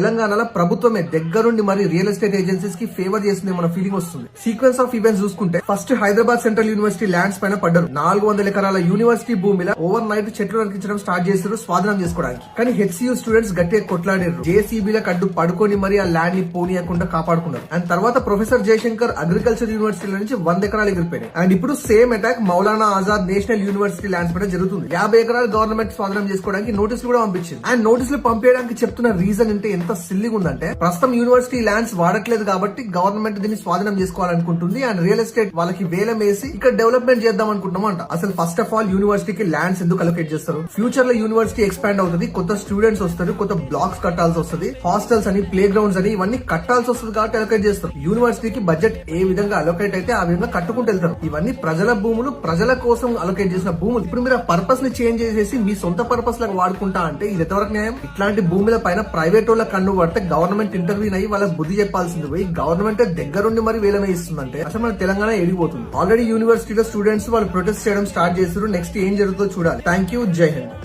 తెలంగాణలో ప్రభుత్వమే దగ్గరుండి మరి రియల్ ఎస్టేట్ ఏజెన్సీస్కి ఫేవర్ చేస్తుంది మన ఫీలింగ్ వస్తుంది. సీక్వెన్స్ ఆఫ్ ఈవెంట్స్ చూసుకుంటే first Hyderabad central university lands పైన పడ్డారు. నాలుగు వందల ఎకరాల యూనివర్సిటీ భూమిలో ఓవర్ నైట్ చెట్లు నరికించడం స్టార్ట్ చేశారు స్వాధీనం చేసుకోవడానికి. కానీ హెచ్సియూ స్టూడెంట్స్ గట్టిగా కొట్లాడారు జేసీబీల కడ్డు పడుకొని మరి ఆ ల్యాండ్ని పోనీయకుండా కాపాడుకున్నారు. అండ్ తర్వాత ప్రొఫెసర్ జయశంకర్ అగ్రికల్చర్ యూనివర్సిటీ నుంచి వంద ఎకరాలు ఎగిరిపోయినాయి. అండ్ ఇప్పుడు same attack Maulana Azad national university lands పైన జరుగుతుంది. యాభై ఎకరాలు గవర్నమెంట్ స్వాధీనం చేసుకోవడానికి నోటీసులు కూడా పంపించింది. అండ్ నోటీసులు పంపించడానికి చెప్తున్న రీజన్ అంటే ఎంత సిల్లిగా ఉందంటే ప్రస్తుతం యూనివర్సిటీ ల్యాండ్స్ వాడట్లేదు కాబట్టి గవర్నమెంట్ దీన్ని స్వాధీనం చేసుకోవాలనుకుంటుంది అండ్ రియల్ ఎస్టేట్ వాళ్ళకి వేలం వేసి ఇక్కడ డెవలప్మెంట్ చేద్దాం అనుకుంటున్నాం అంట అసలు ఫస్ట్ ఆఫ్ ఆల్ యూనివర్సిటీకి ల్యాండ్స్ ఎందుకు అలొకేట్ చేస్తారు? ఫ్యూచర్లో యూనివర్సిటీ ఎక్స్పాండ్ అవుతుంది కొత్త స్టూడెంట్స్ వస్తారు కొత్త బ్లాక్స్ కట్టాల్సి వస్తుంది హాస్టల్స్ అని ప్లే గ్రౌండ్స్ అని ఇవన్నీ కట్టాల్సి వస్తుంది కాబట్టి అలొకేట్ చేస్తారు. యూనివర్సిటీకి బడ్జెట్ ఏ విధంగా అలొకేట్ అయితే ఆ విధంగా కట్టుకుంటూ వెళ్తారు. ఇవన్నీ ప్రజల భూములు ప్రజల కోసం అలొకేట్ చేసిన భూములు. ఇప్పుడు మీరు ఆ పర్పస్ని చేంజ్ చేసేసి మీ సొంత పర్పస్ లాగా వాడుకుంటా అంటే ఇది ఎంతవరకు న్యాయం? ఇట్లాంటి భూముల పైన ప్రైవేట్ వాళ్ళ కన్ను పడితే గవర్నమెంట్ ఇంటర్వ్యూ అయ్యి వాళ్ళకి బుద్ధి చెప్పాల్సింది. పోయి గవర్నమెంట్ దగ్గరుండి మరి వేలమే ఇస్తుందంటే అసలు మన తెలంగాణ ఎడిగిపోతుంది ఆల్రెడీ యూనివర్సిటీలో స్టూడెంట్స్ వాళ్ళు ప్రొటెస్ట్ చేయడం స్టార్ట్ చేశారు నెక్స్ట్ ఏం జరుగుతుందో చూడాలి. థ్యాంక్ యూ జై హింద్